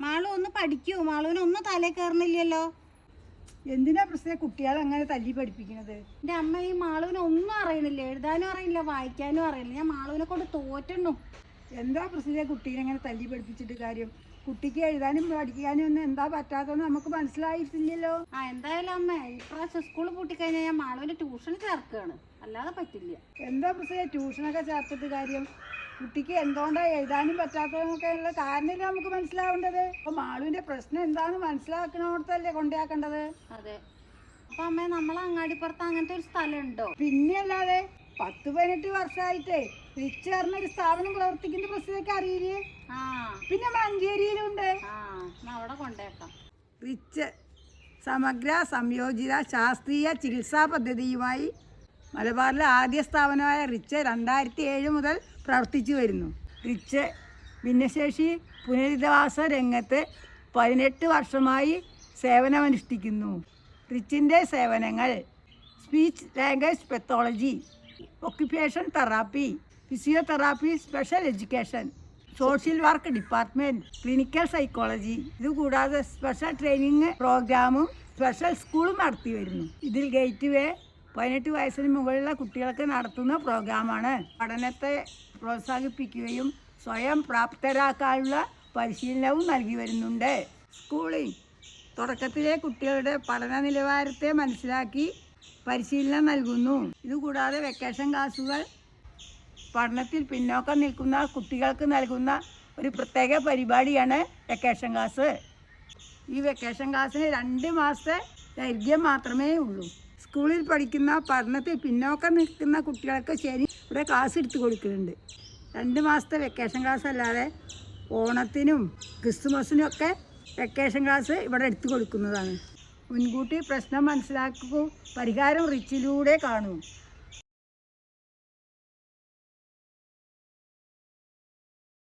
മാളു ഒന്ന് പഠിക്കൂ. മാളുവിന് ഒന്നും തലേ കയറുന്നില്ലല്ലോ എന്തിനാ പ്രശ്നം? കുട്ടികളെ അങ്ങനെ തല്ലി പഠിപ്പിക്കുന്നത് എന്റെ അമ്മ ഈ മാളുവിന് ഒന്നും അറിയണില്ല. എഴുതാനും അറിയില്ല വായിക്കാനും അറിയില്ല ഞാൻ മാളുവിനെ കൊണ്ട് തോറ്റണു എന്താ പ്രശ്നം? കുട്ടീനെ അങ്ങനെ തല്ലി പഠിപ്പിച്ചിട്ട് കാര്യം? കുട്ടിക്ക് എഴുതാനും പഠിക്കാനും ഒന്നും എന്താ പറ്റാത്തതെന്ന് നമുക്ക് മനസ്സിലായിട്ടില്ലല്ലോ. ആ എന്തായാലും അമ്മ ഇപ്രാവശ്യം സ്കൂൾ പൂട്ടിക്കഴിഞ്ഞാൽ ഞാൻ മാളവിന് ട്യൂഷൻ ചേർക്കുകയാണ് അല്ലാതെ പറ്റില്ല. എന്താ പ്രശ്നം? ട്യൂഷനൊക്കെ ചേർത്തിട്ട് കാര്യം. കുട്ടിക്ക് എന്തുകൊണ്ടാ എഴുതാനും പറ്റാത്തതൊക്കെ ഉള്ള കാരണമല്ലേ നമുക്ക് മനസ്സിലാവേണ്ടത്? അപ്പൊ മാളുവിന്റെ പ്രശ്നം എന്താണെന്ന് മനസ്സിലാക്കണോടത്തല്ലേ കൊണ്ടാക്കേണ്ടത് അതെ. അപ്പൊ അമ്മ നമ്മളെ അങ്ങാടിപ്പുറത്ത് അങ്ങനത്തെ ഒരു സ്ഥലം ഉണ്ടോ? പിന്നെ അല്ലാതെ പത്ത് പതിനെട്ട് വർഷമായിട്ടേ റിച്ച് പറഞ്ഞ ഒരു സ്ഥാപനം പ്രവർത്തിക്കുന്ന പ്രശ്നമൊക്കെ അറിയില്ലേ? ആ. പിന്നെ മഞ്ചേരിയിലുണ്ട്. ആ എന്നാ അവിടെ കൊണ്ടേക്കാം. റിച്ച് സമഗ്ര സംയോജിത ശാസ്ത്രീയ ചികിത്സാ പദ്ധതിയുമായി മലബാറിലെ ആദ്യ സ്ഥാപനമായ റിച്ച് രണ്ടായിരത്തി ഏഴ് മുതൽ പ്രവർത്തിച്ചു വരുന്നു. റിച്ച് ഭിന്നശേഷി പുനരധിവാസ രംഗത്ത് പതിനെട്ട് വർഷമായി സേവനമനുഷ്ഠിക്കുന്നു. റിച്ചിന്റെ സേവനങ്ങൾ speech language pathology occupation therapy physiotherapy special education social work department clinical psychology ഇതുകൂടാതെ സ്പെഷ്യൽ ട്രെയിനിങ് പ്രോഗ്രാമും സ്പെഷ്യൽ സ്കൂളും നടത്തി വരുന്നു. ഇതിൽ ഗേറ്റ് വേ പതിനെട്ട് വയസ്സിന് മുകളിലുള്ള കുട്ടികൾക്ക് നടത്തുന്ന പ്രോഗ്രാമാണ് പഠനത്തെ പ്രോത്സാഹിപ്പിക്കുകയും സ്വയം പ്രാപ്തരാക്കാനുള്ള പരിശീലനവും നൽകി വരുന്നുണ്ട്. സ്കൂളിംഗ് തുടക്കത്തിലെ കുട്ടികളുടെ പഠന നിലവാരത്തെ മനസ്സിലാക്കി പരിശീലനം നൽകുന്നു. ഇതുകൂടാതെ വെക്കേഷൻ ക്ലാസുകൾ പഠനത്തിൽ പിന്നോക്കം നിൽക്കുന്ന കുട്ടികൾക്ക് നൽകുന്ന ഒരു പ്രത്യേക പരിപാടിയാണ് വെക്കേഷൻ ക്ലാസ് ഈ വെക്കേഷൻ ക്ലാസ്സിന് രണ്ട് മാസത്തെ ദൈർഘ്യം മാത്രമേ ഉള്ളൂ. സ്കൂളിൽ പഠിക്കുന്ന പഠനത്തിൽ പിന്നോക്കം നിൽക്കുന്ന കുട്ടികൾക്ക് ശരി ഇവിടെ ക്ലാസ് എടുത്തു കൊടുക്കുന്നുണ്ട്. രണ്ട് മാസത്തെ വെക്കേഷൻ ക്ലാസ് അല്ലാതെ ഓണത്തിനും ക്രിസ്തുമസിനും ഒക്കെ വെക്കേഷൻ ക്ലാസ് ഇവിടെ എടുത്തു കൊടുക്കുന്നതാണ്. മുൻകൂട്ടി പ്രശ്നം മനസ്സിലാക്കൂ പരിഹാരം റിച്ചിലൂടെ കാണൂ.